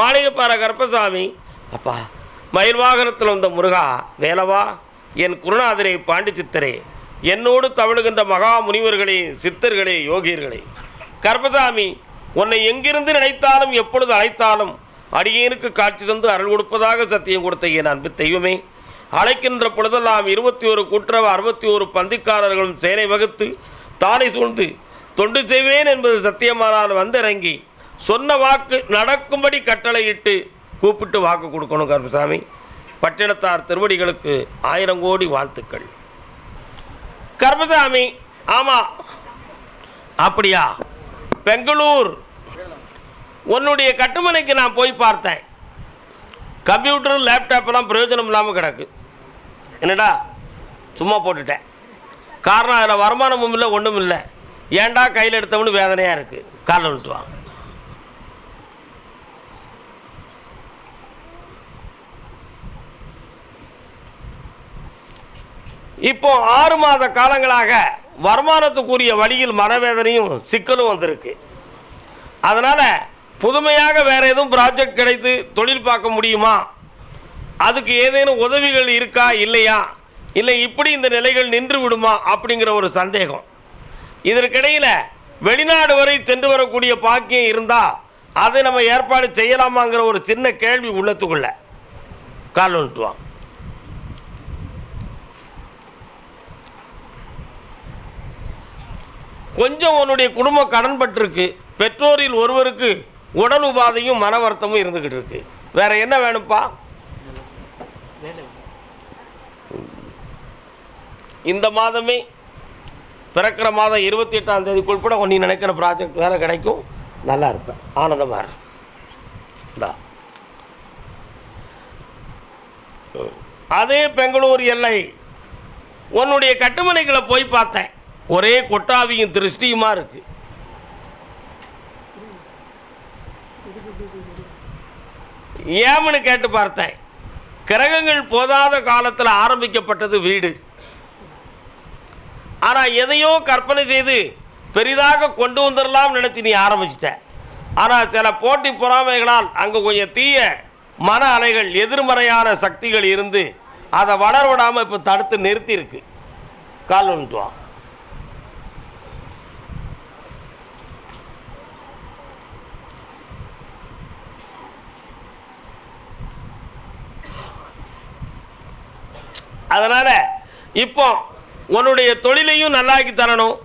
மாளிகைப்பாறை கருப்பசாமி. அப்பா மயில் வாகனத்தில் வந்த முருகா வேலவா என் குருநாதரே பாண்டி சித்தரே என்னோடு தவழுகின்ற மகா முனிவர்களே சித்தர்களே யோகியர்களே. கருப்பசாமி உன்னை எங்கிருந்து நினைத்தாலும் எப்பொழுது அழைத்தாலும் அடியேனுக்கு காட்சி தந்து அருள் கொடுப்பதாக சத்தியம் கொடுத்த என் அன்பு தெய்வமே. அழைக்கின்ற பொழுதெல்லாம் இருபத்தி ஒரு கூட்டுறவு அறுபத்தி ஒரு பந்திக்காரர்களும் சேனை வகுத்து தானை சூழ்ந்து தொண்டு செய்வேன் என்பது சத்தியமானால் வந்திறங்கி சொன்ன வாக்கு நடக்கும்படி கட்டளையிட்டு கூப்பிட்டு வாக்கு கொடுக்கணும் கருப்பசாமி. பட்டினத்தார் திருவடிகளுக்கு ஆயிரம் கோடி வாழ்த்துக்கள். கருப்பசாமி ஆமாம் அப்படியா? பெங்களூர். உன்னுடைய கட்டுமனைக்கு நான் போய் பார்த்தேன். கம்ப்யூட்டர் லேப்டாப்பெல்லாம் பிரயோஜனம் இல்லாமல் கிடக்கு. என்னடா? சும்மா போட்டுட்டேன். காரணம் அதில் வருமானமும் இல்லை ஒன்றும் இல்லை. ஏன்டா கையில் எடுத்தவனு வேதனையாக இருக்குது காலில் விட்டுவான் இப்போ ஆறு மாத காலங்களாக வருமானத்துக்குரிய வழியில் மனவேதனையும் சிக்கலும் வந்திருக்கு. அதனால் புதுமையாக வேறு எதுவும் ப்ராஜெக்ட் கிடைத்து தொழில் பார்க்க முடியுமா? அதுக்கு ஏதேனும் உதவிகள் இருக்கா இல்லையா? இல்லை இப்படி இந்த நிலைகள் நின்று விடுமா அப்படிங்கிற ஒரு சந்தேகம். இதற்கிடையில் வெளிநாடு வரை சென்று வரக்கூடிய பாக்கியம் இருந்தால் அதை நம்ம ஏற்பாடு செய்யலாமாங்கிற ஒரு சின்ன கேள்வி உள்ளத்துக்குள்ள. கால் வந்துட்டுவான் கொஞ்சம் உன்னுடைய குடும்பம் கடன்பட்டிருக்கு பெற்றோரில் ஒருவருக்கு உடல் உபாதையும் மன வருத்தமும் இருந்துக்கிட்டு இருக்கு. வேற என்ன வேணும்ப்பா? இந்த மாதமே பிறக்கிற மாதம் இருபத்தி எட்டாம் தேதிக்குள் கூட நீ நினைக்கிற ப்ராஜெக்ட் வேலை கிடைக்கும். நல்லா இருப்பேன். ஆனந்தமாக இரு. அதே பெங்களூர் எல்லை. உன்னுடைய கட்டுமனைகளை போய் பார்த்தேன். ஒரே கொட்டாவியும் திருஷ்டியுமா இருக்கு? ஏம்னு கேட்டு பார்த்தேன். கிரகங்கள் போதாத காலத்தில் ஆரம்பிக்கப்பட்டது வீடு. ஆனால் எதையோ கற்பனை செய்து பெரிதாக கொண்டு வந்துடலாம் நினச்சி நீ ஆரம்பிச்சிட்ட. ஆனால் சில போட்டி பொறாமைகளால் அங்கே கொஞ்சம் தீய மன அலைகள் எதிர்மறையான சக்திகள் இருந்து அதை வளர விடாமல் இப்போ தடுத்து நிறுத்தியிருக்கு. கால் வந்துட்டு வா அதனால் இப்போ உன்னுடைய தொழிலையும் நல்லாக்கி தரணும்.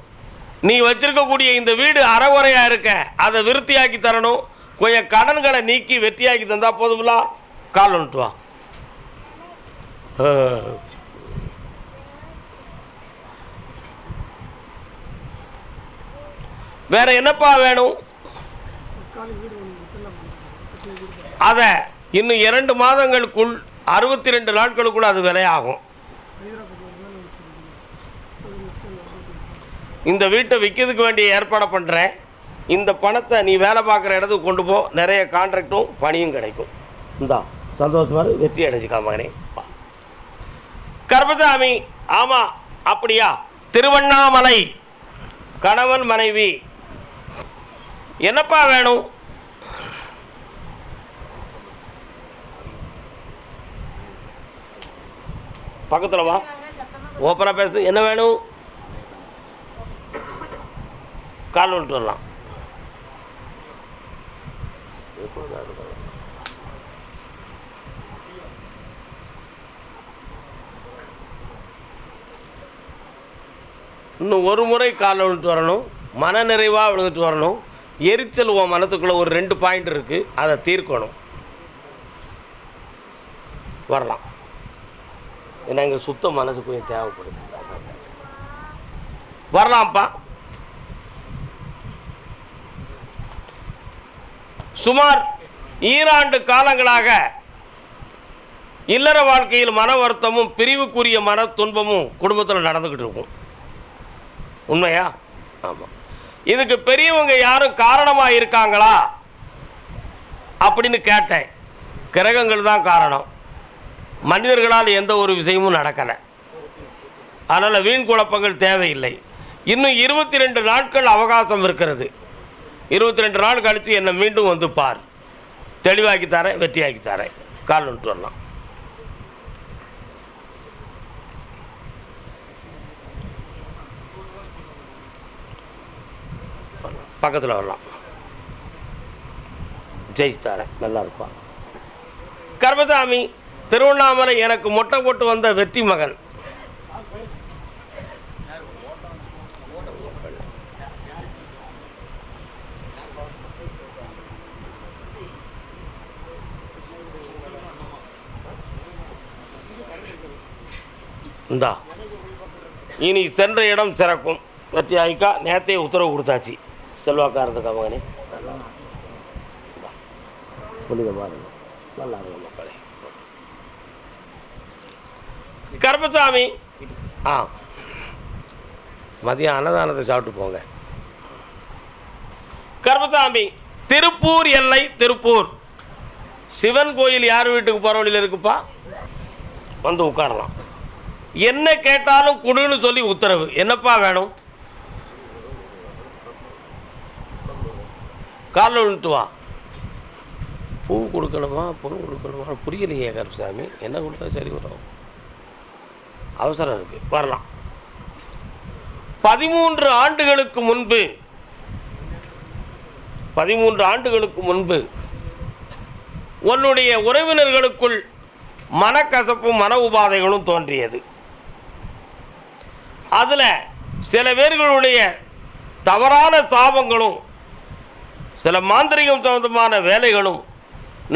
நீ வச்சிருக்கக்கூடிய இந்த வீடு அறகுறையாக இருக்க அதை விருத்தியாக்கி தரணும். கொஞ்சம் கடன்களை நீக்கி வெற்றியாக்கி தந்தால் போதுங்களா கால் வந்துட்டு வா. வேற என்னப்பா வேணும்? அதை இன்னும் இரண்டு மாதங்களுக்குள் அறுபத்தி ரெண்டு நாட்களுக்குள் அது விலையாகும். இந்த வீட்டை விற்கிறதுக்கு வேண்டிய ஏற்பாடை பண்ணுறேன் இந்த பணத்தை நீ வேலை பார்க்குற இடத்துக்கு கொண்டு போ. நிறைய கான்ட்ராக்டும் பணியும் கிடைக்கும். இந்தா சந்தோஷமா வெற்றி அடைஞ்சிக்கா மகனே. கர்பசாமி ஆமாம் அப்படியா? திருவண்ணாமலை. கணவன் மனைவி. என்னப்பா வேணும்? பக்கத்தில் வா. ஓப்பராக பேசு. என்ன வேணும்? கால் வந்துட்டு வரலாம். இன்னும் ஒரு முறை கால் விழுந்து வரணும். மன நிறைவாக விழுந்துட்டு வரணும். எரிச்சல் உன் மனத்துக்குள்ளே ஒரு ரெண்டு பாயிண்ட் இருக்குது அதை தீர்க்கணும். வரலாம். ஏன்னா இங்கே சுத்த மனசு கொஞ்சம் தேவைப்படுது. வரலாம்ப்பா. சுமார் ஈராண்டு காலங்களாக இல்லற வாழ்க்கையில் மன வருத்தமும் பிரிவுக்குரிய மன துன்பமும் குடும்பத்தில் நடந்துக்கிட்டு இருக்கும். உண்மையா? ஆமாம் இதுக்கு பெரியவங்க யாரும் காரணமாக இருக்காங்களா? அப்படின்னு கேட்டேன். கிரகங்கள் தான் காரணம். மனிதர்களால் எந்த ஒரு விஷயமும் நடக்கலை. அதனால் வீண் குழப்பங்கள் தேவையில்லை. இன்னும் இருபத்தி ரெண்டு நாட்கள் அவகாசம் இருக்கிறது. இருபத்தி ரெண்டு நாள் கழித்து என்னை மீண்டும் வந்து பார். தெளிவாக்கி தரேன் வெட்டியாக்கி தரேன். கால் வந்துட்டு வரலாம். பக்கத்தில் வரலாம். ஜெயிச்சு தரேன் நல்லா இருப்பான் கர்மசாமி திருவண்ணாமலை எனக்கு மொட்டை போட்டு வந்த வெற்றி மகன். இந்தா. இனி சென்ற இடம் சிறக்கும். வெற்றி ஆயிக்கா நேத்தே உத்தரவு கொடுத்தாச்சு. செல்வாக்காரத்துக்கு மகனே. புரியுது பாருங்க நல்லா மக்களே. கருப்பசாமி. ஆ. மதியம் அன்னதானத்தை சாப்பிட்டு போங்க. கருப்பசாமி திருப்பூர் எல்லை திருப்பூர். சிவன் கோயில் யார் வீட்டுக்கு போகிற வழியில் இருக்குப்பா? வந்து உட்காரலாம். என்ன கேட்டாலும் கொடுன்னு சொல்லி உத்தரவு. என்னப்பா வேணும்? காலில் விழுந்துட்டு வா. பூ கொடுக்கணுமா? பொருள் கொடுக்கணுமா? புரியலையே கருப்பசாமி. என்ன கொடுத்தா சரி வரும்? அவசரம் இருக்குது வரலாம். பதிமூன்று ஆண்டுகளுக்கு முன்பு பதிமூன்று ஆண்டுகளுக்கு முன்பு உன்னுடைய உறவினர்களுக்குள் மனக்கசப்பும் மன உபாதைகளும் தோன்றியது. அதில் சில பேர்களுடைய தவறான சாபங்களும் சில மாந்திரிகம் சம்பந்தமான வேலைகளும்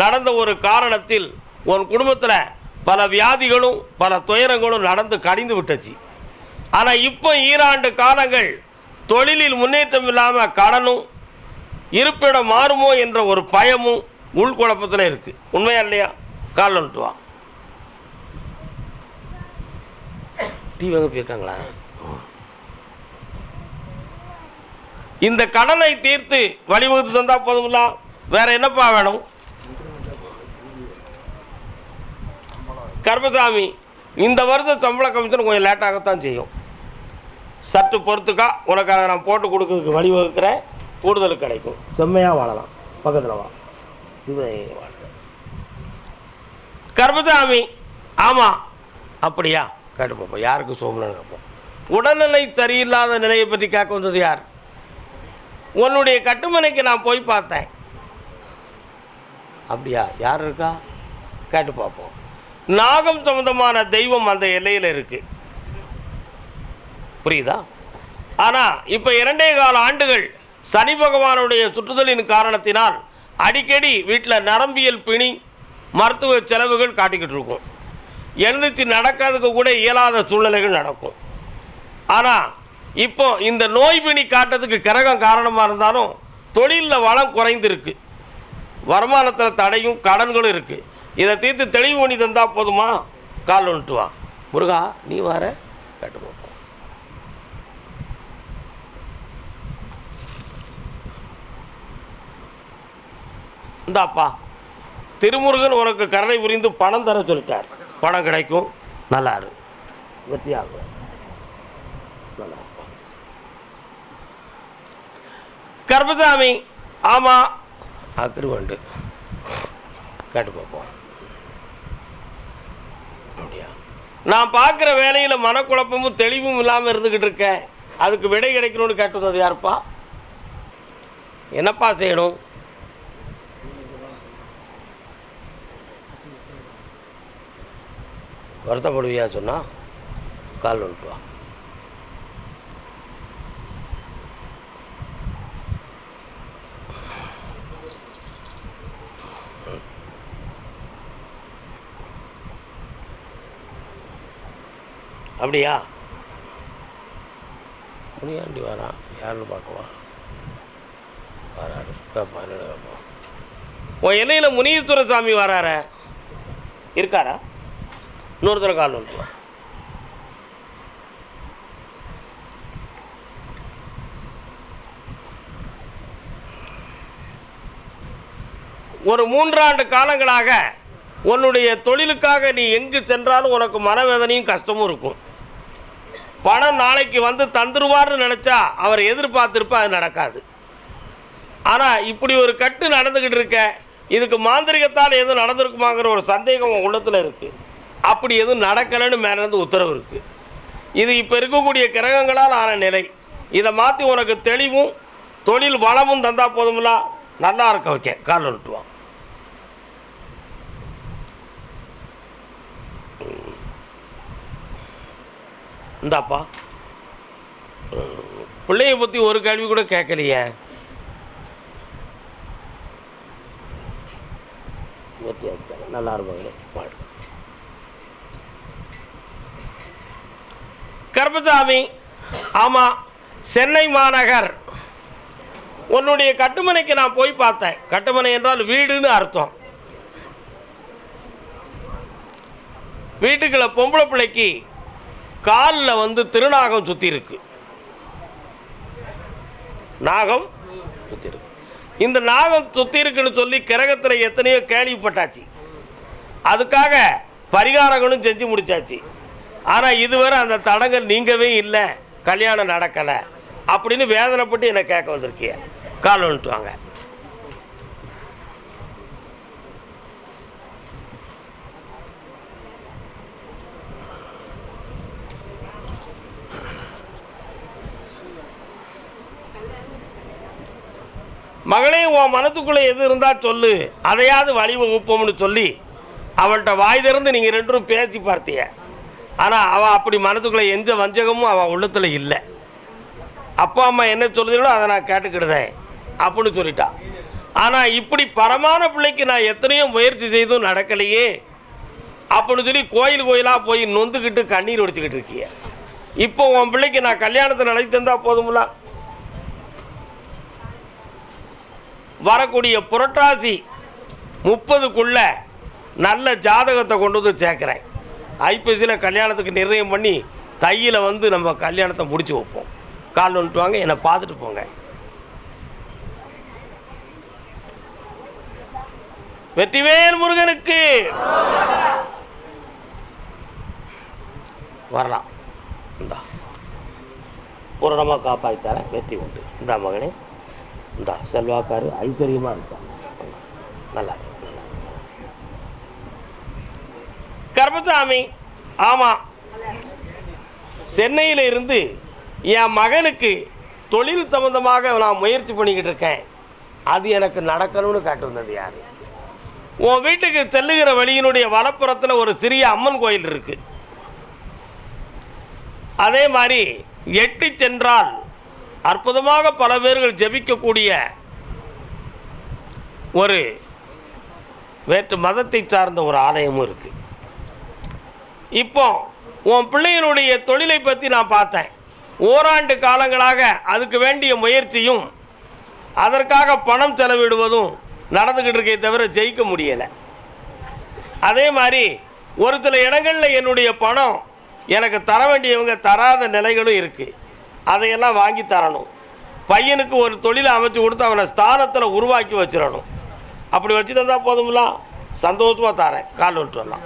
நடந்த ஒரு காரணத்தில் உன் குடும்பத்தில் பல வியாதிகளும் பல துயரங்களும் நடந்து கடிந்து விட்டுச்சு. ஆனால் இப்போ ஈராண்டு காலங்கள் தொழிலில் முன்னேற்றம் இல்லாமல் கடனும் இருப்பிடம் மாறுமோ என்ற ஒரு பயமும் உள்குழப்பத்தில் இருக்குது உண்மையா இல்லையா? கால் வந்துட்டு வா டீ வாங்க போயிருக்காங்களா? இந்த கடனை தீர்த்து வழிவகுத்து தந்தா போதுங்களா? வேற என்னப்பா வேணும்? கர்மசாமி இந்த வருஷம் சம்பள கமிஷன் கொஞ்சம் லேட்டாகத்தான் செய்யும். சற்று பொறுத்துக்கா உனக்கு அதை நான் போட்டு கொடுக்கறதுக்கு வழிவகுக்கிறேன். கூடுதல் கிடைக்கும். செம்மையாக வாழலாம். பக்கத்தில் வா. சிவனை வாழ்த்து. கர்மசாமி ஆமாம் அப்படியா? கேட்டுப்போம் யாருக்கு சோமனு கேட்போம் உடல்நிலை சரியில்லாத நிலையை பற்றி கேட்க வந்தது யார்? உன்னுடைய கட்டுமனைக்கு நான் போய் பார்த்தேன். அப்படியா? யார் இருக்கா? கேட்டு பார்ப்போம். நாகம் சம்பந்தமான தெய்வம் அந்த எல்லையில் இருக்கு. புரியுதா? ஆனால் இப்போ இரண்டே கால ஆண்டுகள் சனி பகவானுடைய சுற்றுதலின் காரணத்தினால் அடிக்கடி வீட்டில் நரம்பியல் பிணி மருத்துவ செலவுகள் காட்டிக்கிட்டு இருக்கும். எழுந்திரிச்சு நடக்கிறதுக்கு கூட இயலாத சூழ்நிலைகள் நடக்கும். ஆனால் இப்போ இந்த நோய் பிணி காட்டுறதுக்கு கிரகம் காரணமாக இருந்தாலும் தொழிலில் வளம் குறைந்திருக்கு. வருமானத்தில் தடையும் கடன்களும் இருக்குது இதை தீர்த்து தெளிவு பண்ணி தந்தால் போதுமா? கால் வந்துட்டு வா. முருகா நீ வர. கேட்டு இந்தாப்பா திருமுருகன் உனக்கு கருணை புரிந்து பணம் தர சொல்லிட்டார். பணம் கிடைக்கும். நல்லா இரு. வெற்றியாகும் நல்லா இருப்பா. கர்பசாமி ஆமாம் அக்ரிமெண்ட்டு கேட்டு பார்ப்போம். அப்படியா? நான் பார்க்குற வேலையில் மனக்குழப்பமும் தெளிவும் இல்லாமல் இருந்துக்கிட்டு இருக்கேன் அதுக்கு விடை கிடைக்கணும்னு கேட்டு வந்தது யாருப்பா? என்னப்பா செய்யணும்? வருத்தப்படுவியா சொன்னா? கால் வந்துட்டு அப்படியா? முனியாண்டி வரான் யாருன்னு பார்க்கவா வராரு. கேட்பான் உன் எல்லையில் முனீஸ்வர சாமி வரார. இருக்காரா? இன்னொருத்தர கால் வந்துட்டு வா ஒரு மூன்றாண்டு காலங்களாக உன்னுடைய தொழிலுக்காக நீ எங்கு சென்றாலும் உனக்கு மனவேதனையும் கஷ்டமும் இருக்கும். பணம் நாளைக்கு வந்து தந்துருவார்னு நினச்சா அவர் எதிர்பார்த்திருப்பா அது நடக்காது. ஆனால் இப்படி ஒரு கட்டு நடந்துக்கிட்டு இருக்க இதுக்கு மாந்திரிகத்தால் எதுவும் நடந்திருக்குமாங்கிற ஒரு சந்தேகம் உள்ளத்தில் இருக்குது அப்படி எதுவும் நடக்கலைன்னு மேலேருந்து உத்தரவு இருக்குது இது இப்போ இருக்கக்கூடிய கிரகங்களால் ஆன நிலை. இதை மாற்றி உனக்கு தெளிவும் தொழில் வளமும் தந்தால் போதுமில்ல நல்லா இருக்க வைக்க. கால் வந்துட்டுவான் இந்தாப்பா. பிள்ளைய பற்றி ஒரு கேள்வி கூட கேட்கலையே. நல்லா இருப்பாங்க கருப்பசாமி ஆமாம் சென்னை மாநகர். உன்னுடைய கட்டுமனைக்கு நான் போய் பார்த்தேன். கட்டுமனை என்றால் வீடுன்னு அர்த்தம். வீட்டுக்குள்ள பொம்பளை பிள்ளைக்கு காலில் வந்து திருநாகம் சுற்றி இருக்கு நாகம் சுற்றி இருக்கு இந்த நாகம் சுற்றி இருக்குன்னு சொல்லி கிரகத்தில் எத்தனையோ கேள்விப்பட்டாச்சு. அதுக்காக பரிகாரங்களும் செஞ்சு முடிச்சாச்சு. ஆனால் இதுவரை அந்த தடங்கள் நீங்கவே இல்லை. கல்யாணம் நடக்கலை. அப்படின்னு வேதனைப்பட்டு என்னை கேட்க வந்திருக்கிய கால் வந்துட்டு வாங்க. மகளே உன் மனத்துக்குள்ளே எது இருந்தால் சொல்லு. அதையாவது வழிவகுப்போம்னு சொல்லி அவள்கிட்ட வாய் திறந்து நீங்கள் ரெண்டும் பேசி பார்த்தீங்க ஆனால் அவள் அப்படி மனத்துக்குள்ளே எந்த வஞ்சகமும் அவள் உள்ளத்தில் இல்லை. அப்பா அம்மா என்ன சொல்லுதீங்களோ அதை நான் கேட்டுக்கிடுதேன் அப்படின்னு சொல்லிட்டா. ஆனால் இப்படி பரமான பிள்ளைக்கு நான் எத்தனையோ முயற்சி செய்தும் நடக்கலையே அப்படின்னு சொல்லி கோயில் கோயிலாக போய் நொந்துக்கிட்டு கண்ணீர் வடிச்சுக்கிட்டு இருக்கிய. இப்போ உன் பிள்ளைக்கு நான் கல்யாணத்தை நடத்தி தந்தால் போதும்லாம் வரக்கூடிய புரட்டாசி முப்பதுக்குள்ள நல்ல ஜாதகத்தை கொண்டு வந்து சேர்க்குறேன். ஐப்பசியில் கல்யாணத்துக்கு நிர்ணயம் பண்ணி தையில் வந்து நம்ம கல்யாணத்தை முடிச்சு வைப்போம். கால் வந்துட்டு வாங்க என்னை பார்த்துட்டு போங்க. வெற்றிவேல் முருகனுக்கு வரலாம். இந்தா. பூரணமாக காப்பாற்றித்தரேன் வெற்றி உண்டு. இந்தா மகனே. இந்தா செல்வாக்காரு ஐஸ்வர்யமாக இருக்கான் நல்லா கர்மசாமி ஆமாம் சென்னையில் இருந்து என் மகனுக்கு தொழில் சம்பந்தமாக நான் முயற்சி பண்ணிக்கிட்டு இருக்கேன். அது எனக்கு நடக்கணும்னு காட்டு வந்தது யார்? உன் வீட்டுக்கு செல்லுகிற வழியினுடைய வலப்புறத்தில் ஒரு சிறிய அம்மன் கோயில் இருக்குது அதே மாதிரி எட்டி சென்றால் அற்புதமாக பல பேர்கள் ஜெபிக்கக்கூடிய ஒரு வேற்று மதத்தை சார்ந்த ஒரு ஆலயமும் இருக்குது இப்போ உன் பிள்ளையினுடைய தொழிலை பற்றி நான் பார்த்தேன். ஓராண்டு காலங்களாக அதுக்கு வேண்டிய முயற்சியும் அதற்காக பணம் செலவிடுவதும் நடந்துக்கிட்டு இருக்கே தவிர ஜெயிக்க முடியலை. அதே மாதிரி ஒரு சில இடங்களில் என்னுடைய பணம் எனக்கு தர வேண்டியவங்க தராத நிலைகளும் இருக்குது அதையெல்லாம் வாங்கி தரணும். பையனுக்கு ஒரு தொழிலை அமைச்சு கொடுத்து அவனை ஸ்தானத்தில் உருவாக்கி வச்சிடணும். அப்படி வச்சு தந்தால் போதும்ல? சந்தோஷமாக தரேன். கால் வந்துட்டு வரலாம்.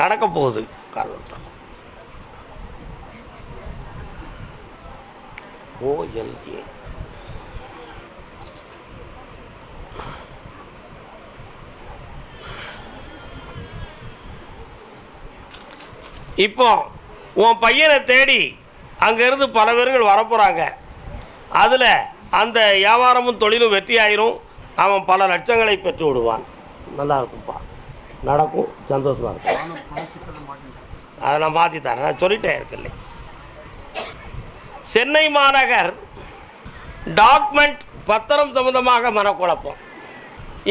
நடக்க போகுது. கால் வந்துட்டு ஓஎல்ஏ இப்போ உன் பையனை தேடி அங்கேருந்து பல பேர்கள் வரப்போகிறாங்க அதில் அந்த வியாபாரமும் தொழிலும் வெற்றி ஆயிரும் அவன் பல லட்சங்களை பெற்று விடுவான். நல்லா இருக்கும்ப்பா நடக்கும். சந்தோஷமாக இருக்கும். அதை நான் மாற்றி தரேன். நான் சொல்லிட்டேன் இருக்குல்ல சென்னை மாநகர் டாக்குமெண்ட் பத்திரம் சம்மந்தமாக மனக்குழப்பம்.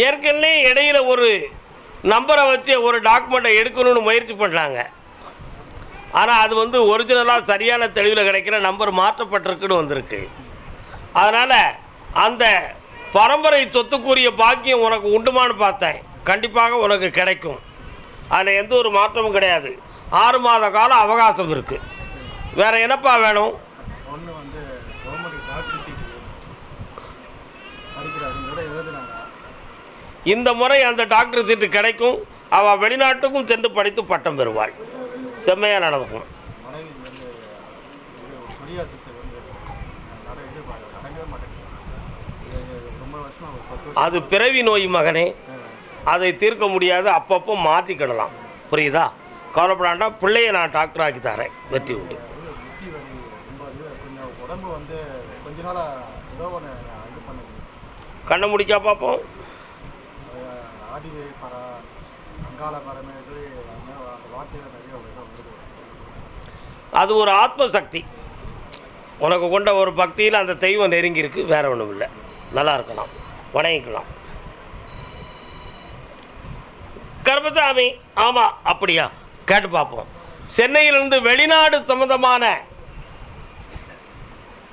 ஏற்கனவே இடையில ஒரு நம்பரை வச்சு ஒரு டாக்குமெண்ட்டை எடுக்கணும்னு முயற்சி பண்ணாங்க. ஆனால் அது வந்து ஒரிஜினலாக சரியான தெளிவில் கிடைக்கிற நம்பர் மாற்றப்பட்டிருக்குன்னு வந்திருக்கு. அதனால் அந்த பரம்பரை சொத்துக்குரிய பாக்கியம் உனக்கு உண்டுமான்னு பார்த்தேன். கண்டிப்பாக உனக்கு கிடைக்கும். அதில் எந்த ஒரு மாற்றமும் கிடையாது. ஆறு மாத காலம் அவகாசம் இருக்குது வேறு என்னப்பா வேணும்? இந்த முறை அந்த டாக்டர் சீட்டு கிடைக்கும். அவள் வெளிநாட்டுக்கும் சென்று படித்து பட்டம் பெறுவாள். செம்மையாக நடக்கும். அது பிறவி நோய் மகனே. அதை தீர்க்க முடியாது அப்பப்போ மாற்றிக்கிடலாம். புரியுதா? கவலைப்படாண்டா பிள்ளைய நான் டாக்டர் ஆக்கி தரேன். வெற்றி உண்டு. உடம்பு வந்து கொஞ்ச நாளாக ஏதோ ஒன்று கண்ணை முடிக்கா பார்ப்போம். ஆதிவே பரா அங்காள பரமே சொல்லி அந்த வார்த்தையில் நிறைய ஏதோ வருது அது ஒரு ஆத்ம சக்தி உனக்கு கொண்ட ஒரு பக்தியில் அந்த தெய்வம் நெருங்கி இருக்கு வேற ஒன்றும் இல்லை. நல்லா இருக்கலாம். வணங்கிக்கலாம். கர்மசாமி ஆமாம் அப்படியா? கேட்டு பார்ப்போம். சென்னையிலிருந்து வெளிநாடு சம்பந்தமான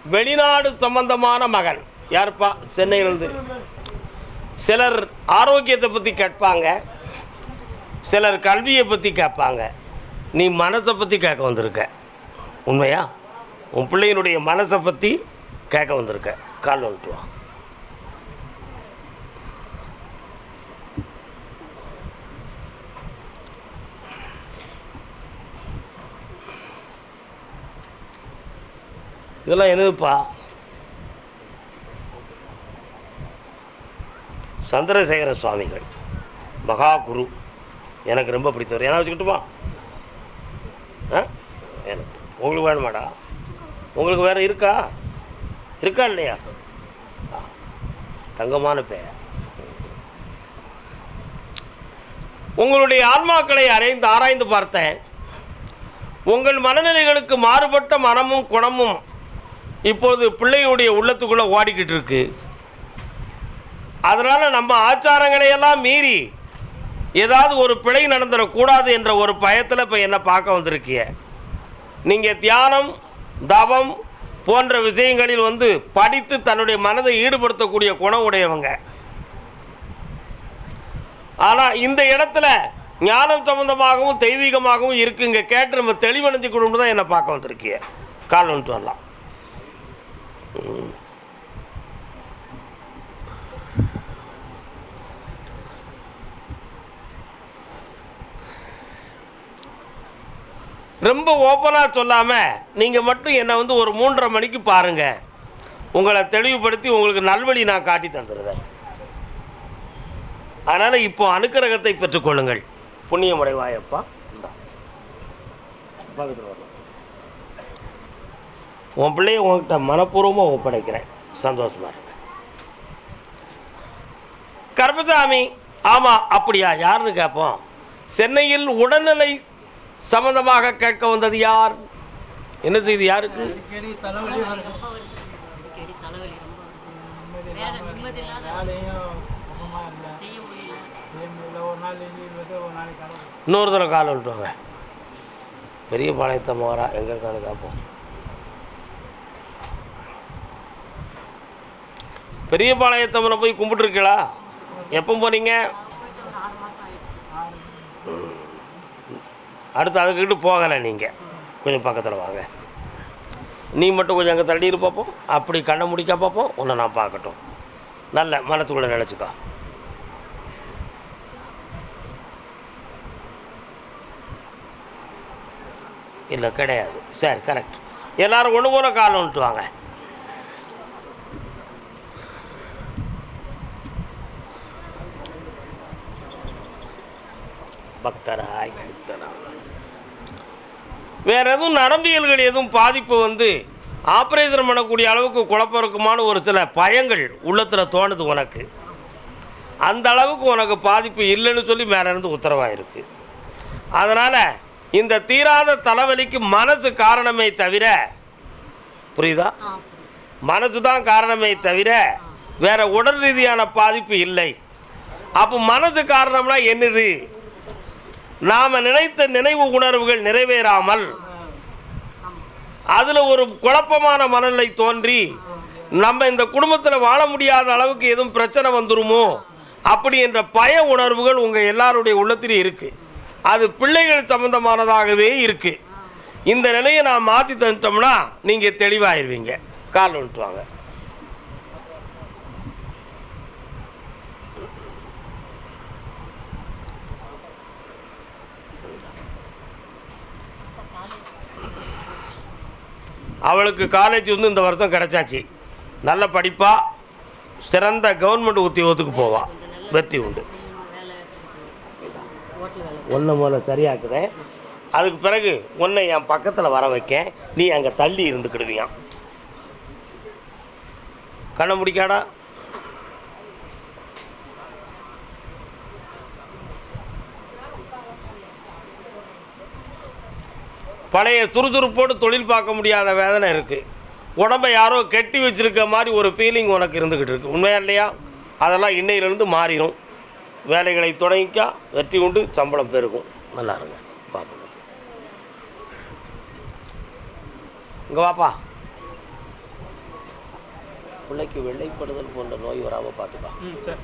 வெளிநாடு சம்பந்தமான மகன். யாருப்பா? சென்னையிலிருந்து. சிலர் ஆரோக்கியத்தை பற்றி கேட்பாங்க. சிலர் கல்வியை பற்றி கேட்பாங்க. நீ மனசை பற்றி கேட்க வந்திருக்க. உண்மையா? உன் பிள்ளையினுடைய மனசை பற்றி கேட்க வந்திருக்க. கால் வந்துட்டு வா. இதெல்லாம் என்னதுப்பா? சந்திரசேகர சுவாமிகள். மகா குரு. எனக்கு ரொம்ப பிடித்தவர். ஏன்னா வச்சுக்கிட்டுமா? உங்களுக்கு வேணுமாடா? உங்களுக்கு வேறு இருக்கா? இருக்கா இல்லையா? தங்கமான பெயர். உங்களுடைய ஆன்மாக்களை அரைந்து ஆராய்ந்து பார்த்தேன். உங்கள் மனநிலைகளுக்கு மாறுபட்ட மனமும் குணமும் இப்போது பிள்ளையுடைய உள்ளத்துக்குள்ளே ஓடிக்கிட்டு இருக்கு. அதனால் நம்ம ஆச்சாரங்களையெல்லாம் மீறி ஏதாவது ஒரு பிழை நடந்துடக்கூடாது என்ற ஒரு பயத்தில் இப்போ என்னை பார்க்க வந்திருக்கிய. நீங்கள் தியானம் தவம் போன்ற விஷயங்களில் வந்து படித்து தன்னுடைய மனதை ஈடுபடுத்தக்கூடிய குணம் உடையவங்க. ஆனால் இந்த இடத்துல ஞானம் சம்பந்தமாகவும் தெய்வீகமாகவும் இருக்குங்க. கேட்டு நம்ம தெளிவடைஞ்சுக்கணும்னு தான் என்னை பார்க்க வந்திருக்கிய கால் வந்துட்டு வரலாம். ரொம்ப ஓப்பனாக சொல்லாமல் நீங்கள் மட்டும் என்னை வந்து ஒரு மூன்றரை மணிக்கு பாருங்கள் உங்களை தெளிவுபடுத்தி உங்களுக்கு நல்வழி நான் காட்டி தந்துடுறேன். அதனால் இப்போ அனுக்கிரகத்தை பெற்றுக்கொள்ளுங்கள் புண்ணியமடைவாயப்பா உன் பிள்ளைய உங்ககிட்ட மனப்பூர்வமாக ஒப்படைக்கிறேன். சந்தோஷமா இருங்க. கர்மசாமி ஆமாம் அப்படியா? யாருன்னு கேட்போம் சென்னையில் உடல்நிலை சம்பந்தமாக கேட்க வந்தது யார்? என்ன செய்தி யாருக்கு? இன்னொரு தடவை கால் விட்டுவாங்க பெரிய பாளையத்தை மாறா எங்கே இருக்கான்னு பார்ப்போம் பெரிய பாளையத்தம்மனை போய் கும்பிட்டுருக்கீங்களா எப்போ போனீங்க போயிட்டு ஒரு ஆறு மாதம் ஆயிடுச்சு அடுத்து அதுக்கிட்டு போகலை நீங்கள் கொஞ்சம் பக்கத்தில் வாங்க. நீ மட்டும் கொஞ்சம் அங்கே தள்ளி இருப்பாப்போம் பார்ப்போம் அப்படி கண்ணை முடிக்க பார்ப்போம் உன்னை நான் பார்க்கட்டும். நல்ல மனத்துக்குள்ளே நினச்சிக்கோ. இல்லை கிடையாது. சரி கரெக்ட் எல்லாரும் ஒன்று போல கால் வந்துட்டு வாங்க. பக்தராய் புத்தராய் வேற எதுவும் நரம்பியல்கள் எதுவும் பாதிப்பு வந்து ஆப்ரேஷன் பண்ணக்கூடிய அளவுக்கு குழப்பம் இருக்குமான ஒரு சில பயங்கள் உள்ளத்தில் தோணுது உனக்கு. அந்த அளவுக்கு உனக்கு பாதிப்பு இல்லைன்னு சொல்லி மேலே இருந்து உத்தரவாக இருக்கு அதனால் இந்த தீராத தலைவலிக்கு மனசு காரணமே தவிர புரியுதா. மனசு தான் காரணமே தவிர வேற உடல் ரீதியான பாதிப்பு இல்லை. அப்போ மனசு காரணம்னா என்னது? நாம் நினைத்த நினைவு உணர்வுகள் நிறைவேறாமல் அதில் ஒரு குழப்பமான மனநிலை தோன்றி நம்ம இந்த குடும்பத்தில் வாழ முடியாத அளவுக்கு எதுவும் பிரச்சனை வந்துருமோ அப்படி என்ற பய உணர்வுகள் உங்கள் எல்லாருடைய உள்ளத்திலும் இருக்குது அது பிள்ளைகள் சம்பந்தமானதாகவே இருக்குது இந்த நிலையை நான் மாற்றி தந்துட்டோம்னா நீங்கள் தெளிவாயிருவீங்க. கால் வந்துட்டு வாங்க. அவளுக்கு காலேஜ் வந்து இந்த வருஷம் கிடச்சாச்சு. நல்ல படிப்பா சிறந்த கவர்மெண்ட் உத்தியோகத்துக்கு போவாள் வெற்றி உண்டு. ஒன்றை முதல்ல சரியாக்குறேன் அதுக்கு பிறகு உன்னை என் பக்கத்தில் வர வைக்க நீ அங்கே தள்ளி இருந்துக்கிடுவியான் கண்ணை முடிக்காடா. பழைய சுறுசுறுப்போடு தொழில் பார்க்க முடியாத வேதனை இருக்குது உடம்பை யாரோ கெட்டி வச்சிருக்க மாதிரி ஒரு ஃபீலிங் உனக்கு இருந்துக்கிட்டு இருக்குது உண்மையா இல்லையா? அதெல்லாம் இன்னையிலேருந்து மாறிடும் வேலைகளை தொடங்கிக்கா வெற்றி உண்டு சம்பளம் பெருகும். நல்லா இருங்க பார்ப்போம். இங்கே வாப்பா. பிள்ளைக்கு வெள்ளைப்படுதல் போன்ற நோய் வராமல் பார்த்துப்பா. ம் சரி.